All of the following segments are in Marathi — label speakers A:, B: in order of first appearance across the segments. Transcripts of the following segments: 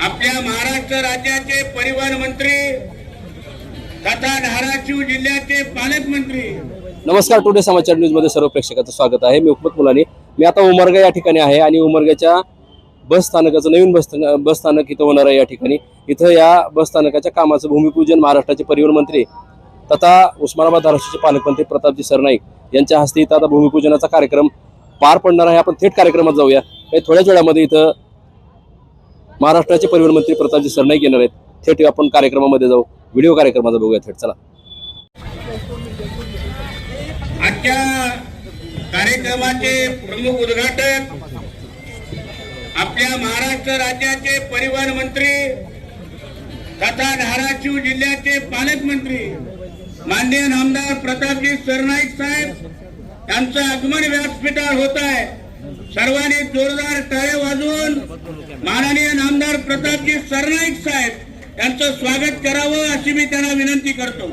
A: आपल्या महाराष्ट्र राज्याचे परिवहन मंत्री तथा धाराशिव जिल्ह्याचे पालकमंत्री
B: नमस्कार टुडे समाचार न्यूजमध्ये सर्व प्रेक्षकाचं स्वागत आहे. मी उपमत मुलानी. मी आता उमरगा या ठिकाणी आहे आणि उमरगाच्या बस स्थानकाचं नवीन बस स्थान- बस स्थानक इथं होणार आहे या ठिकाणी. इथं या बस स्थानकाच्या कामाचं भूमिपूजन महाराष्ट्राचे परिवहन मंत्री तथा उस्मानाबाद धाराशिवचे पालकमंत्री प्रतापजी सरनाईक यांच्या हस्ते इथं आता भूमिपूजनाचा कार्यक्रम पार पडणार आहे. आपण थेट कार्यक्रमात जाऊया. काही थोड्याच वेळामध्ये इथं महाराष्ट्राचे परिवहन मंत्री प्रतापजी सरनाईक येणार आहेत. थेट आपण कार्यक्रमामध्ये जाऊ. व्हिडिओ कार्यक्रमाचा बघूया थेट. चला.
A: आजच्या कार्यक्रमाचे प्रमुख उद्घाटक आपल्या महाराष्ट्र राज्याचे परिवहन मंत्री तथा धाराशिव जिल्ह्याचे पालकमंत्री माननीय आमदार प्रतापजी सरनाईक साहेब यांचं आगमन व्यासपीठावर होत आहे. सर्वांनी जोरदार टाळे वाजवून माननीय नामदार प्रतापजी सरनाईक साहेब यांचं स्वागत करावं अशी मी त्यांना विनंती करतो.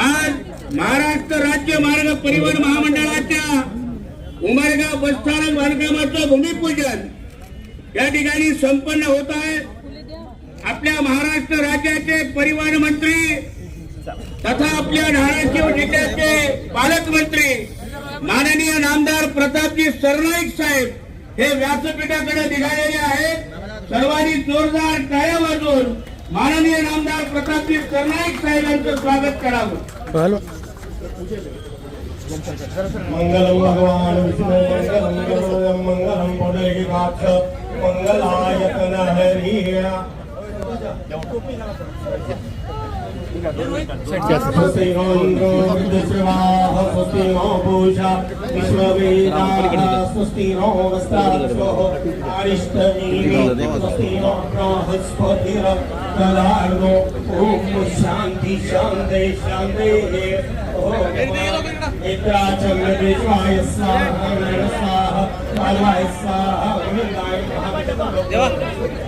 A: आज महाराष्ट्र राज्य मार्ग परिवहन महामंडळाच्या उमरगाव बसस्थानक बांधकामाचं भूमिपूजन या ठिकाणी संपन्न होत आहे. आपल्या महाराष्ट्र राज्याचे परिवहन मंत्री तथा आपल्या धाराशिव जिल्ह्याचे पालकमंत्री प्रतापजी सरनाईक साहेब हे व्यासपीठाकडे निघालेले आहेत. सर्वांनी जोरदार टाळ्या वाजवून माननीय नामदार प्रतापजी सरनाईक साहेब यांचं स्वागत करावं.
C: मंगलम भगवान विष्णु मंगलम गरुडम मंगलम पुंडरीकाक्ष मंगलायतन हरि स्वस्ति नो इन्द्रो स्वस्ति नो पूषा स्वस्ति नो स्वस्ति नो बृहस्पतिर ॐ शान्ति शान्ते शान्तिः ॐ स्वाहा स्वाहा स्वाहा स्वाहा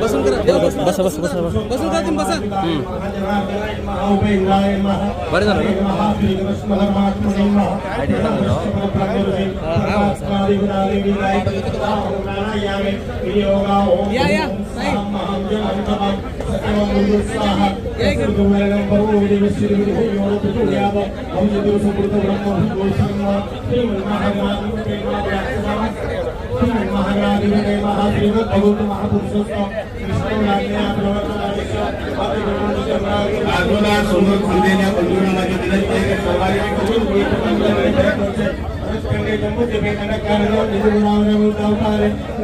B: बसून करा बस बस बसा
C: बसून करा तुम्ही बसा महाउपेंद्राय महा
B: बरं झालं ना?
C: महात्मने या या
A: बाजूला समोर थांबलेल्या बंधूंना माझी विनंती आहे की सर्वांनी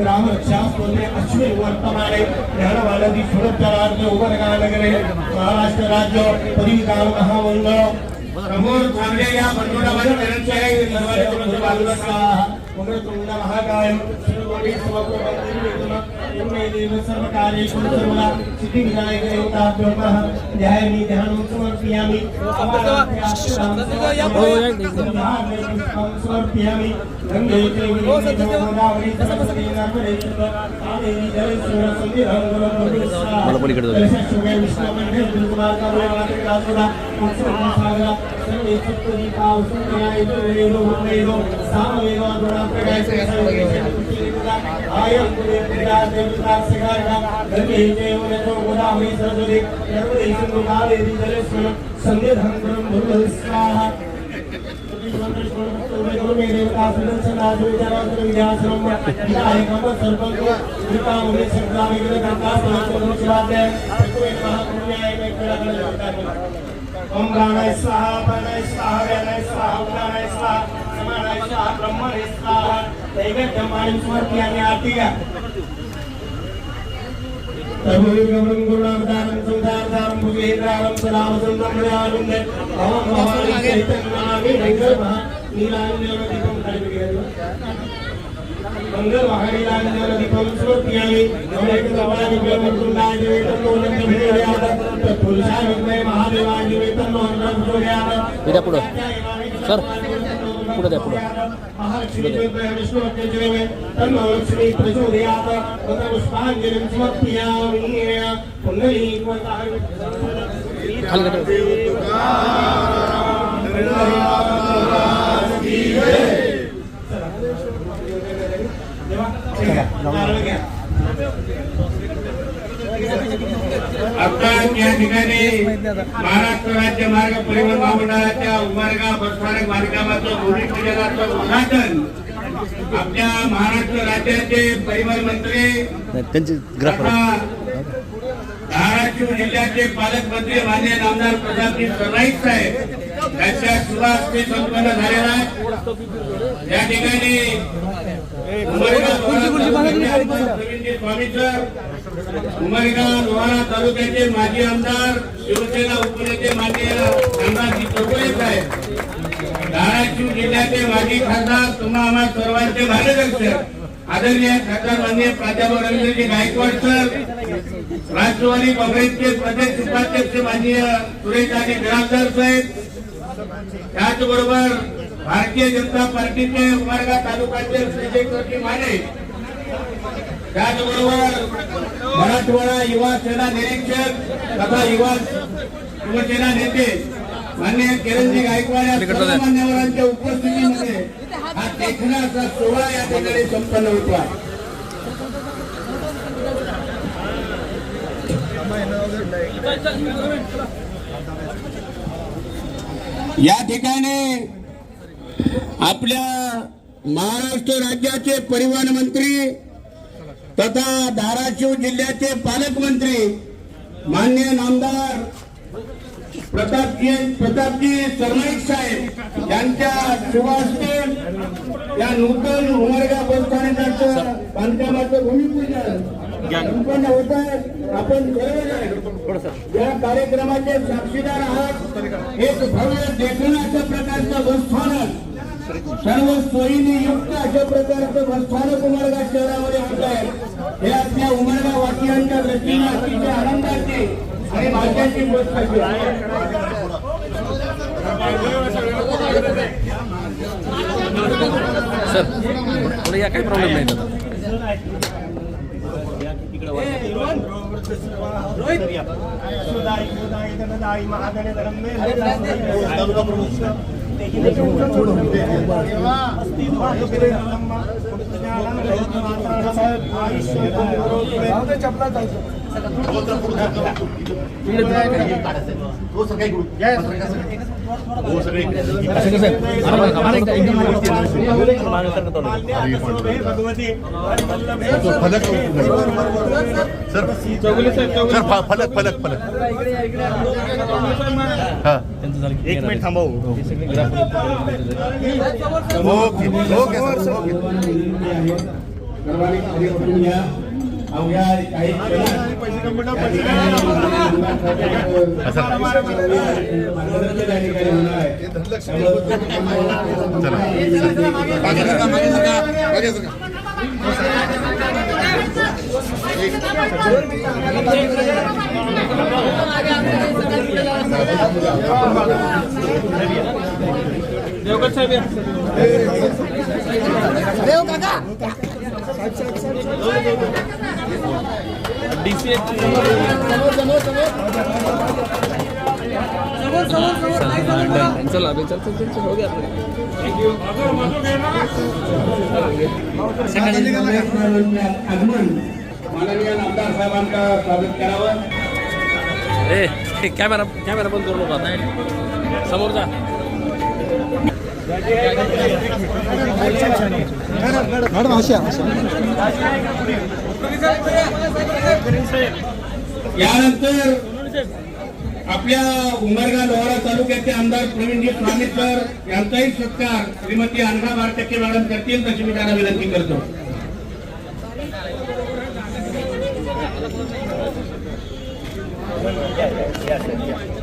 C: राम रक्षास्पदे अश्विन वर्तमाने ध्यानवालदी सुरक्षाराज्य उभरगानगरे महाराष्ट्र राज्य परिविधान महामंडळ
A: समोर थांबलेल्या बंधूंना माझी विनंती आहे की सर्वांनी थोडंसं बाजूला
C: स्वाहा उग्रतुंड महाकाय श्रीकोटी समग्र यमे देव सर्व कार्येषु सर्वदा सिद्धि विनायक देवताभ्यो नमः ध्यायामि ध्यानं समर्पयामि समर्पयामि गंगे गोदावरी सरस्वती नर्मदे कावेरी जलेश्वर संधिरं कावळे सागरा सर्वे सप्तदीपा नर्मदे ओम प्राणाय स्वाहा प्राणाय स्वाहा व्यानाय स्वाहा उदानाय स्वाहा समानाय स्वाहा ब्रह्मणे स्वाहा. दैवत्यमाणिं समर्पयामि आरती घ्या सर्वविग्रहं गुरुणावतारं संसारसारं भुजेन्द्रारं सदावसन्तं प्रयानुन्दे ओम भवानी चैतन्यामि नैगर्भः नीलाञ्जनदीपं कल्पयतु मंगल महानीलाञ्जनदीपं समर्पयामि नवैकदवानि ब्रह्मकुण्डाय वेदं नोनं भेदयात तत्पुरुषाय विद्महे महादेवाय वेदं नोनं प्रचोदयात
B: द्या पुढं. सर. पुढं द्या पुढं.
A: आता या ठिकाणी महाराष्ट्र राज्य मार्ग परिवहन महामंडळाच्या उमरगा बसस्थानक बांधकामाचं भूमिपूजनाचं उद्घाटन आपल्या महाराष्ट्र राज्याचे परिवहन मंत्री धाराशिव जिल्ह्याचे पालकमंत्री मान्य नामदार प्रतापजी सरनाईक साहेब यांच्या शुभास्ते संपन्न झालेला आहे. या ठिकाणी स्वामी सर उमरगाव लोहारा तालुक्याचे माजी आमदार शिवसेना उपनेते मान्य नामदार चौगुले साहेब धाराशिव जिल्ह्याचे माजी खासदार तुम्हा आम्हा सर्वांचे मार्गदर्शक आदरणीय खासदार माननीय प्राध्यापक रवींद्रजी गायकवाड सर राष्ट्रवादी काँग्रेसचे प्रदेश उपाध्यक्ष माननीय सुरेशजी बिराजदार साहेब त्याचबरोबर भारतीय जनता पार्टीचे उमरगा तालुक्याचे श्रीजेश्वरजी माने त्याचबरोबर मराठवाडा युवा सेना निरीक्षक तथा युवा शिवसेना नेते मान्य किरणजी गायकवाड या मान्यवरांच्या उपस्थितीमध्ये हा देखण्याचा सोहळा या ठिकाणी संपन्न होतो या ठिकाणी आपल्या महाराष्ट्र राज्याचे परिवहन मंत्री तथा धाराशिव जिल्ह्याचे पालकमंत्री मान्य नामदार प्रतापजी प्रतापजी सरनाईक साहेब यांच्या शुभास्ते या नूतन उमरगा बसस्थानकाचं बांधकामाचं भूमिपूजन संपन्न होत आहे. आपण या कार्यक्रमाचे साक्षीदार आहात. एक भव्य देखण्याच्या प्रकारचं प्रकारचं बसस्थानक सर्व सोयीने युक्त अशा प्रकारचं बसस्थानक उमरगा शहरामध्ये होत आहे. हे आपल्या उमरगा वासियांच्या दृष्टीने अतिशय आनंदाची आणि भाग्याची गोष्ट आहे.
B: सर थोडं या काही प्रॉब्लेम नाही. दादा
C: सुदाई
D: फलक फलक फलक एक मिनिट थांबा ओके ओके सर ओके
A: सर्वांनी खाली अवघ्या काही क्षणात या होणार आहे.
B: चला अबे, चल चल चल चल, हो गया
A: आगमन माननीय आमदार साहेबांचा स्वागत करावं
B: ए कॅमेरा कॅमेरा बंद करू नका. समोर जा.
A: यानंतर आपल्या उमरगा लोहारा तालुक्याचे आमदार प्रवीणजी स्वामी यांचाही सत्कार श्रीमती अनघा बारटक्के मॅडम करतील तशी मी त्यांना विनंती करतो. हे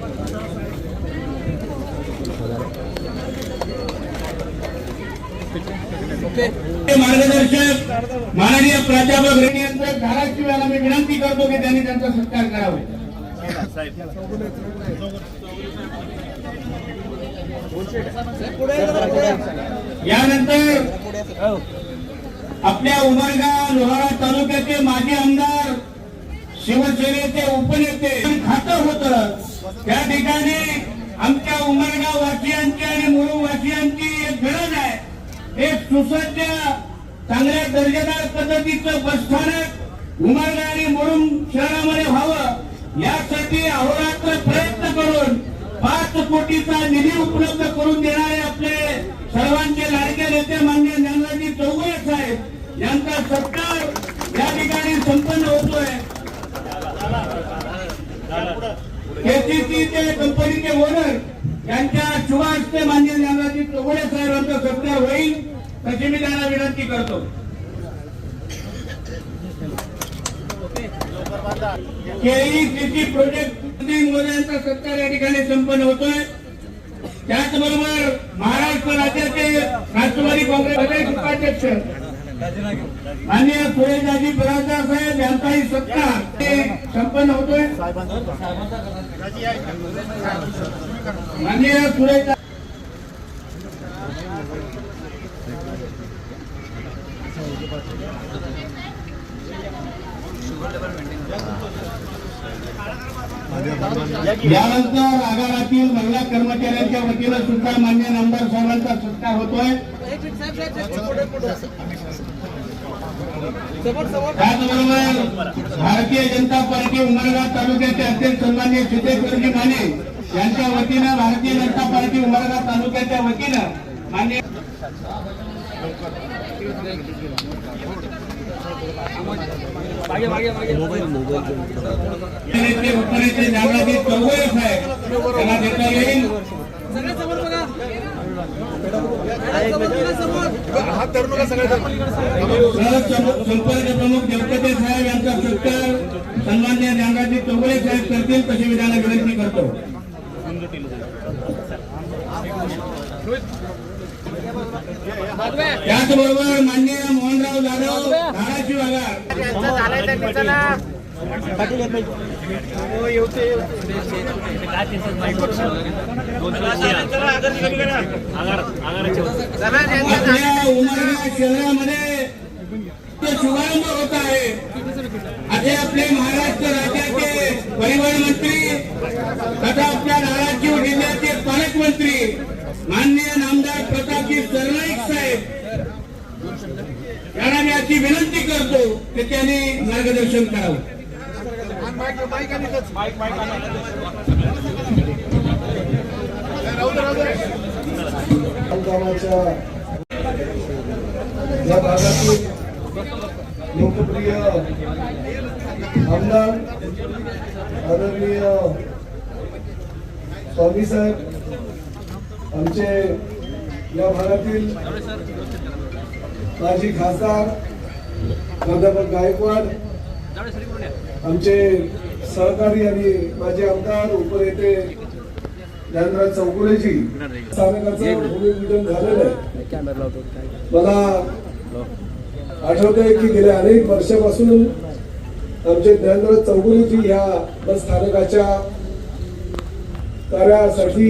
A: मार्गदर्शक माननीय प्राध्यापक रेड्डी यांचं धाराशिव याला मी विनंती करतो की त्यांनी त्यांचा सत्कार करावा. यानंतर आपल्या उमरगा लोहारा तालुक्याचे माजी आमदार शिवसेनेचे उपनेते खातं होत. त्या ठिकाणी आमच्या उमरगाव वासियांची आणि मुरुम वासियांची एक गरज एक सुसज्ज चांगल्या दर्जेदार पद्धतीचं बसस्थानक उमरगा आणि मुरुम शहरामध्ये व्हावं यासाठी अहोरात्र प्रयत्न करून पाच कोटीचा निधी उपलब्ध करून देणारे आपले सर्वांचे लाडके नेते मान्य ज्ञानराजी चौगुले साहेब यांचा सत्कार या ठिकाणी संपन्न होतोय. केसीसीचे कंपनीचे ओनर यांच्या शुभ हस्ते मान्य ज्ञानराजी चौगुले साहेबांचा सत्कार होईल तशी मी त्यांना विनंती करतो. केईसीसी प्रोजेक्ट यांचा सत्कार या ठिकाणी संपन्न होतोय. त्याचबरोबर महाराष्ट्र राज्याचे राष्ट्रवादी काँग्रेस उपाध्यक्ष माननीय सुरेशदाजी बराजदार साहेब यांचाही सत्कार. ते संपन्न होतोय. माननीय सुरेश यानंतर आगारातील महिला कर्मचाऱ्यांच्या वतीनं सुद्धा मान्य नामदार साहेबांचा सत्कार होतोय. त्याचबरोबर भारतीय जनता पार्टी उमरगाव तालुक्याचे अध्यक्ष सन्मान्य सिद्धेश्वरजी माने यांच्या वतीनं भारतीय जनता पार्टी उमरगाव तालुक्याच्या वतीनं मान्य नेते उत्तरेचे जागृती चौगुले साहेब त्यांना देता येईल.
D: हात धरू नका
A: संपर्क प्रमुख देवकते साहेब यांचा सत्कार सन्मान्य ज्ञानराजी चौगुले साहेब करतील तशी मी विनंती करतो त्याचबरोबर माननीय मोहनराव जाधव धाराशिव आगार तो शुभारंभ होत आहे असे आपले महाराष्ट्र राज्याचे परिवहन मंत्री तथा आपल्या धाराशिव जिल्ह्याचे पालकमंत्री माननीय नामदार प्रतापजी सरनाईक साहेब यांना मी अशी विनंती करतो की त्यांनी मार्गदर्शन करावं.
E: या भागातील लोकप्रिय आमदार आदरणीय स्वामी साहेब आमचे या भागातील माजी खासदार प्राध्यापक गायकवाड आमचे सहकारी आणि माझे आमदार उपनेते ज्ञानराज चौगुलेजी स्थानकाचं भूमिपूजन झालेलं आहे. मला आठवत आहे की गेल्या अनेक वर्षापासून आमचे ज्ञानराज चौगुलेजी ह्या बस स्थानकाच्या कार्यासाठी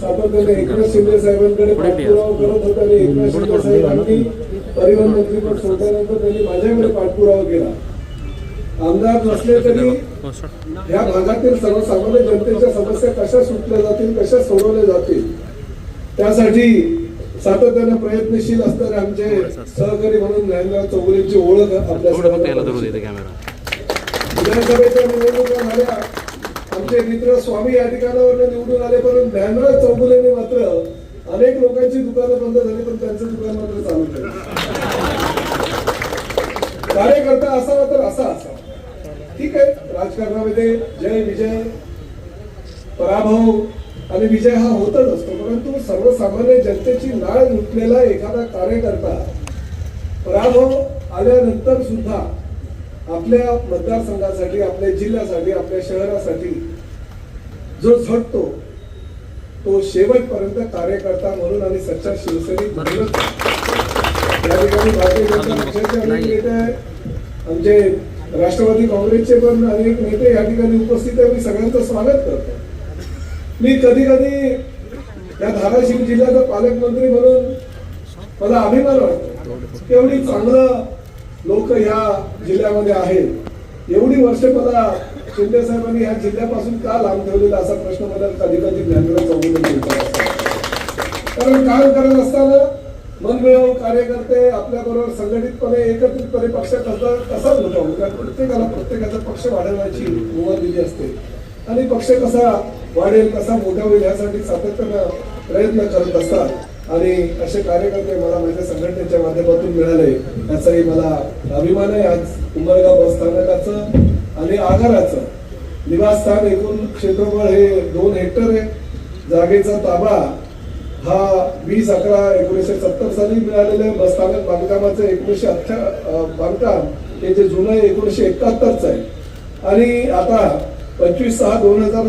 E: सातत्याने एकनाथ शिंदे साहेबांकडे पाठपुरावा करत होते आणि एकनाथ शिंदे साहेबांनी परिवहन मंत्रीपद सोडल्यानंतर त्यांनी माझ्याकडे पाठपुरावा केला. आमदार नसले तरी या भागातील सर्वसामान्य जनतेच्या समस्या कशा सुटल्या जातील कशा सोडवल्या जातील? त्यासाठी सातत्याने प्रयत्नशील असणारे आमचे सहकारी म्हणून ज्ञानराव चौगुलेंची ओळख आपल्या विधानसभेच्या निवडणुका झाल्या. आमचे मित्र स्वामी या ठिकाणावर निवडून आले परंतु ज्ञानराज चौगुलेने मात्र अनेक लोकांची दुकानं बंद झाली पण त्यांचं दुकान मात्र चालू कार्यकर्ता असावा तर असा असावा. ठीक आहे राजकारणामध्ये जय विजय पराभव आणि विजय हा होतच असतो परंतु सर्वसामान्य जनतेची नाळ लुटलेला एखादा कार्यकर्ता पराभव आल्यानंतर सुद्धा आपल्या मतदारसंघासाठी आपल्या जिल्ह्यासाठी आपल्या शहरासाठी जो झटतो तो शेवटपर्यंत कार्यकर्ता म्हणून आणि सच्चा शिवसैनिक म्हणूनच या ठिकाणी भारतीय जनता पक्षाचे अनेक नेते आहे. आमचे राष्ट्रवादी काँग्रेसचे पण अनेक नेते या ठिकाणी उपस्थित आहे मी सगळ्यांचं स्वागत करतो. मी कधी कधी या धाराशिव जिल्ह्याचा पालकमंत्री म्हणून मला अभिमान वाटतो. एवढी चांगलं लोक या जिल्ह्यामध्ये आहेत. एवढी वर्ष मला शिंदे साहेबांनी या जिल्ह्यापासून का लांब ठेवलेला असा प्रश्न मला कधी कधी ज्ञानराज चौगुले असतो. कारण काम करत असताना मनमिळव कार्यकर्ते आपल्याबरोबर संघटितपणे एकत्रितपणे पक्ष कसा कसा होता? कारण प्रत्येकाला प्रत्येकाचा पक्ष वाढवण्याची मुभा दिली असते. आणि पक्ष कसा वाढेल कसा मोठा होईल यासाठी सातत्यानं प्रयत्न करत असतात. आणि असे कार्यकर्ते मला माझ्या संघटनेच्या माध्यमातून मिळाले. याचाही मला अभिमान आहे. आज उमरगाव बस स्थानकाचं आणि आगाराचं निवासस्थान एकूण क्षेत्रफळ हे दोन हेक्टर आहे. जागेचा ताबा हा वीस अकरा एकोणीसशे सत्तर साली मिळालेलं बसस्थानक बांधकामाचं एकोणीसशे अठ्ठ्या बांधकाम हे जे जुनं एकोणीसशे एकाहत्तरचं आहे. आणि आता पंचवीस सहा दोन हजार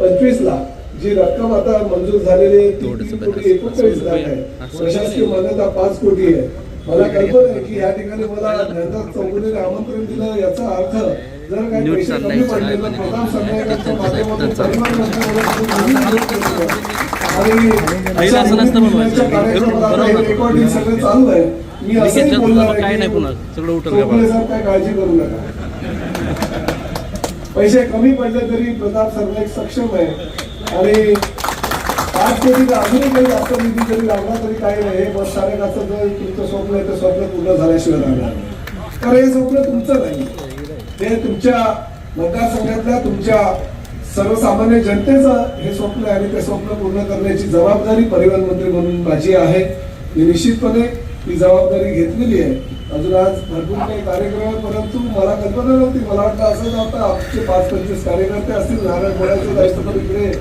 E: पंचवीस ला जी रक्कम आता मंजूर झालेली तीन कोटी एकोणचाळीस लाख आहे. प्रशासकीय मान्यता पाच कोटी आहे. मला कल्पना आहे की या ठिकाणी मला ज्ञानदास चौगुलेने आमंत्रण दिलं याचा अर्थ जर काही पैसे कमी पडले तर प्रधान संघटनाच्या माध्यमातून परिवार मंत्रालयाकडून आम्ही मदत करतो. आणि अशा निर्णयाच्या कार्यक्रमाला आता रेकॉर्डिंग सगळं चालू आहे. मी असंही बोलणार आहे
B: काय नाही पुन्हा सगळं उठल
E: पैसे कमी पडले तरी प्रताप सरनाईक सक्षम आहे. आणि पाच कोटी अजूनही काही जास्त निधी जरी लागला तरी काही नाही. हे बस स्थानकाचं जर तुमचं स्वप्न आहे ते स्वप्न पूर्ण झाल्याशिवाय राहणार. कारण हे स्वप्न तुमचं नाही. ते तुमच्या मतदारसंघातल्या तुमच्या सर्वसामान्य जनतेचं हे स्वप्न आहे आणि ते स्वप्न पूर्ण करण्याची जबाबदारी परिवहन मंत्री म्हणून माझी आहे. मी निश्चितपणे ही जबाबदारी घेतलेली आहे. अजून आज भरपूर काही कार्यक्रम आहे परंतु मला कल्पना नव्हती. मला वाटलं असं नव्हतं आमचे पाच पंचवीस कार्यकर्ते असतील नारायण बोलायचं जायचं तर इकडे.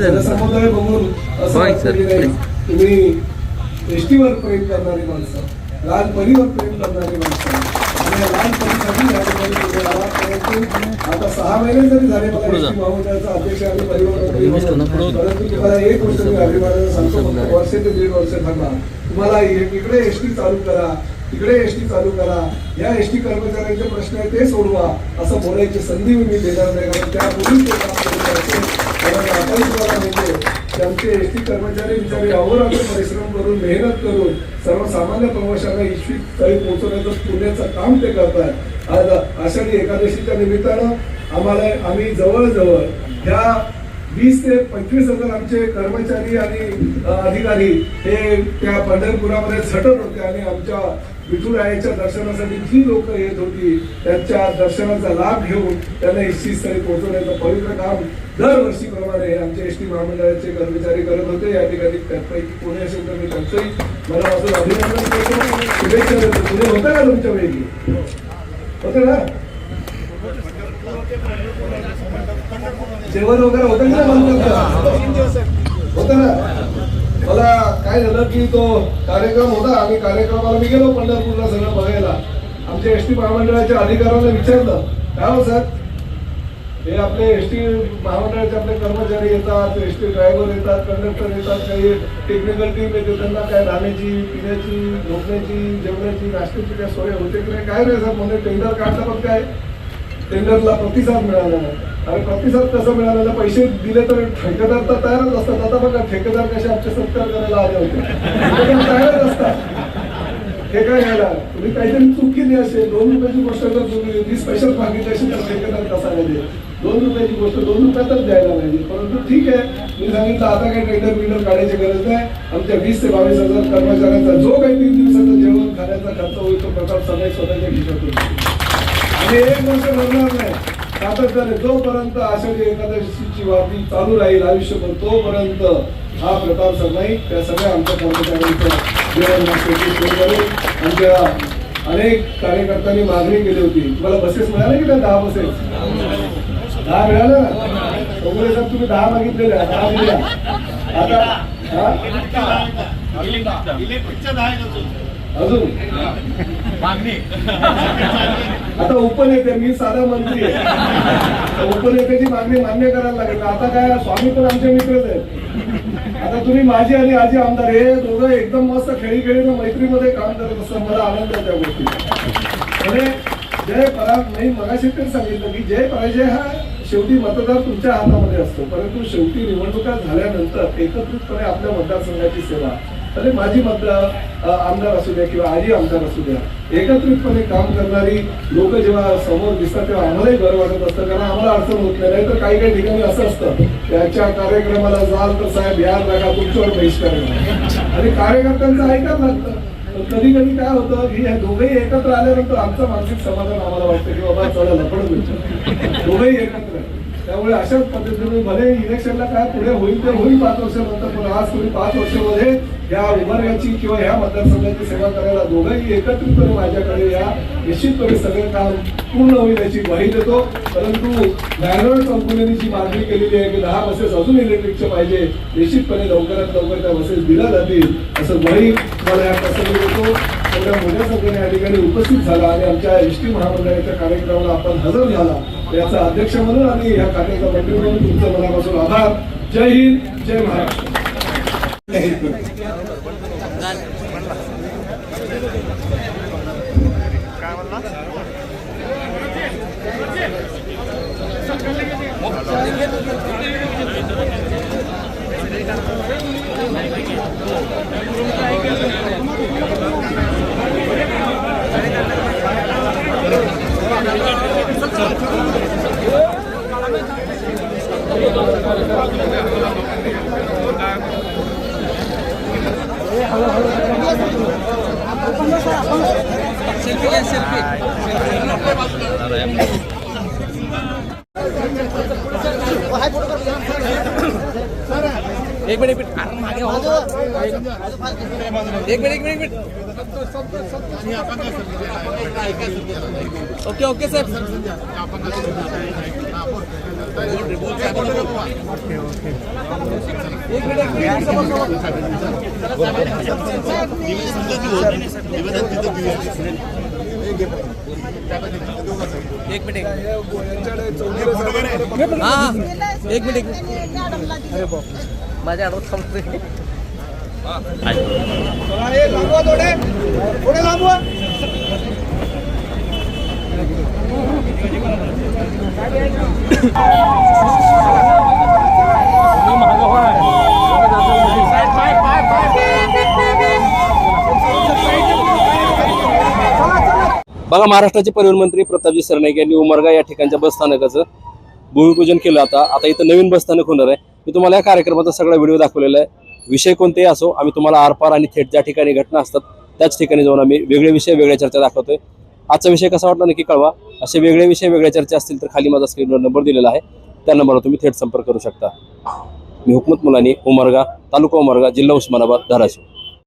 E: जनसमुदाय बघून असं वाटतं की. नाही तुम्ही एसटीवर प्रेम करणारी माणसं लहानपणीवर प्रेम करणारी माणसं. लहानपणीसाठी या ठिकाणी परंतु आता सहा महिने जरी झाले मला महामंडळाचा अध्यक्ष आणि परंतु तुम्हाला एक गोष्ट मी अभिमानानं सांगतो वर्ष ते दीड वर्ष थांबा तुम्हाला इ- इकडे एसटी चालू करा. तिकडे एसटी चालू करा या एसटी कर्मचाऱ्यांचे प्रश्न आहे ते सोडवा असं बोलायची संधी मी देणार नाही कारण त्यापूर्वी ते काम करत आपण तुम्हाला म्हणजे की आमचे एसटी कर्मचारी बिचारे अहोरात्र परिश्रम करून मेहनत करून सर्वसामान्य प्रवाशांना इश्वित स्थळी पोहोचवण्याचं पुण्याचं काम ते करतात आज आषाढी एकादशीच्या निमित्तानं आम्हाला आम्ही जवळजवळ ह्या वीस ते पंचवीस हजार आमचे कर्मचारी आणि अधिकारी हे त्या पंढरपुरामध्ये झटत होते आणि आमच्या विठुरायाच्या दर्शनासाठी जी लोक येत होती त्यांच्या दर्शनाचा लाभ घेऊन त्यांना इच्छित स्थळी पोहोचवण्याचं पवित्र काम दरवर्षीप्रमाणे आमचे एस टी महामंडळाचे कर्मचारी करत होते या ठिकाणी त्यापैकी कोणी असेल तर मी त्यांचंही मनापासून अभिनंदन करतो. शुभेच्छा देतो. पुणे होतं का तुमच्या वेळी? होतं ना? जेवण वगैरे होतं ना होतं ना? मला काय झालं की तो कार्यक्रम होता. आणि कार्यक्रमाला मी गेलो पंढरपूरला सगळं बघायला. आमच्या एस टी महामंडळाच्या अधिकाऱ्यांना विचारलं काय हो सर? हे आपले एस टी महामंडळाचे आपले कर्मचारी येतात एस टी ड्रायव्हर येतात कंडक्टर येतात काही टेक्निकल टीम येते त्यांना काय राहण्याची पिण्याची झोपण्याची जेवण्याची नाश्त्याची काय सोय होते की नाही? काय नाही सर म्हणजे टेंडर काढलं पण काय टेंडरला प्रतिसाद मिळाला नाही आणि प्रतिसाद कसं मिळाला पैसे दिले तर ठेकेदार तर तयारच असतात. आता बघा ठेकेदार कसे आमचे सत्कार करायला आले होते. तयारच असतात. ठेका घ्यायला तुम्ही काहीतरी चूक केली असेल. दोन रुपयाची गोष्ट जर तुम्ही वीस पैशात मागितली असेल तर ठेकेदार कसा पाहिजे दोन रुपयाची गोष्ट दोन रुपयातच द्यायला पाहिजे. परंतु ठीक आहे मी सांगितलं आता काही ट्रेडर बिंडर काढायची गरज नाही. आमच्या वीस ते बावीस हजार कर्मचाऱ्यांचा जो काही तीन दिवसाचा जेवण खाण्याचा खर्च होईल तो प्रकार सगळे स्वतःच्या खिशातून आणि एक वर्ष भरणार नाही. सातत्याने जोपर्यंत आषाढी एकादशीची वाटी चालू राहील आयुष्यभर तोपर्यंत हा प्रताप सरनाईक त्या सगळ्या आमच्या कर्मचाऱ्यांचा आमच्या अनेक कार्यकर्त्यांनी मागणी केली होती. तुम्हाला बसेस मिळाल्या की नाही? दहा बसेस दहा मिळाल्या ना? काँग्रेस साहेब तुम्ही दहा मागितलेल्या दहा दिल्या. आता हा? अजून? आता उपनेते मी साधा मंत्री उपनेत्याची मागणी मान्य करायला लागेल. आता काय स्वामी पण आमचे मित्रच आहेत. आता तुम्ही माझी आणि आजी आमदार हे दोघं एकदम मस्त खेळी खेळीनं मैत्रीमध्ये काम करत असतात मला आनंद आहे त्या गोष्टी जय पराग नाही मगाशी तेच सांगितलं की जय पराजय हा शेवटी मतदार तुमच्या हातामध्ये असतो. परंतु शेवटी निवडणुका झाल्यानंतर एकत्रितपणे आपल्या मतदारसंघाची सेवा अरे माझी मतदार आमदार असू द्या किंवा आजी आमदार असू द्या एकत्रितपणे काम करणारी लोक जेव्हा समोर दिसतात तेव्हा आम्हालाही बरं वाटत असतं कारण आम्हाला अडचण होत नाही तर काही काही ठिकाणी असं असतं त्याच्या कार्यक्रमाला जाल तर साहेब या जागा तुमच्यावर बहिष्कार आणि कार्यकर्त्यांचं ऐकावं लागतं. कधी कधी काय होतं की हे दोघेही एकत्र आल्यानंतर आमचं मानसिक समाधान आम्हाला वाटतं की बाबा चला लपड दोघेही एकत्र. त्यामुळे अशाच पद्धतीने भले इलेक्शनला काय पुढे होईल ते होईल पाच वर्षानंतर पण आज तुम्ही पाच वर्षामध्ये या उभारण्याची किंवा ह्या मतदारसंघाची सेवा करायला दोघंही एकत्रितपणे माझ्याकडे या निश्चितपणे सगळं काम पूर्ण होईल याची ग्वाही देतो. परंतु बॅनर कंपनीने जी मागणी केलेली आहे की दहा बसेस अजून इलेक्ट्रिकच्या पाहिजे निश्चितपणे लवकरात लवकर त्या बसेस दिल्या जातील असं ग्वाही मला या प्रसंगी देतो. एवढ्या मोठ्या संख्येने या ठिकाणी उपस्थित झाला आणि आमच्या एस टी महामंडळाच्या कार्यक्रमाला आपण हजर झाला. याचा अध्यक्ष म्हणून आणि या खात्याचा म्हणून तुमचं मनापासून आभार. जय हिंद जय महाराष्ट्र.
C: जाहीर करतो
B: एक मिनिट एक मिनिट. अरे मागे हो. एक मिनिट एक मिनिट एक मिनिट. ओके ओके साहेब एक मिनिट एक मिनिट. समोर, एक मिनिट हा एक मिनिट माझ्या आडवत बघा महाराष्ट्राचे परिवहन मंत्री प्रतापजी सरनाईक यांनी उमरगा या ठिकाणच्या बसस्थानकाचं भूमिपूजन केलं. आता आता इथं नवीन बस स्थानक होणार आहे. मी तुम्हाला या कार्यक्रमाचा सगळा व्हिडिओ दाखवलेला आहे. विषय कोणतेही असो आम्ही तुम्हाला आरपार आणि थेट ज्या ठिकाणी घटना असतात त्याच ठिकाणी जाऊन आम्ही वेगळे विषय वेगळ्या चर्चा दाखवतोय. आजचा विषय कसा वाटला नक्की कळवा. असे वेगळे विषय वेगळ्या चर्चा असतील तर खाली माझा स्क्रीनवर नंबर दिलेला आहे. त्या नंबरवर तुम्ही थेट संपर्क करू शकता. मी हुकमत मुलानी उमरगा तालुका उमरगा जिल्हा उस्मानाबाद धाराशिव.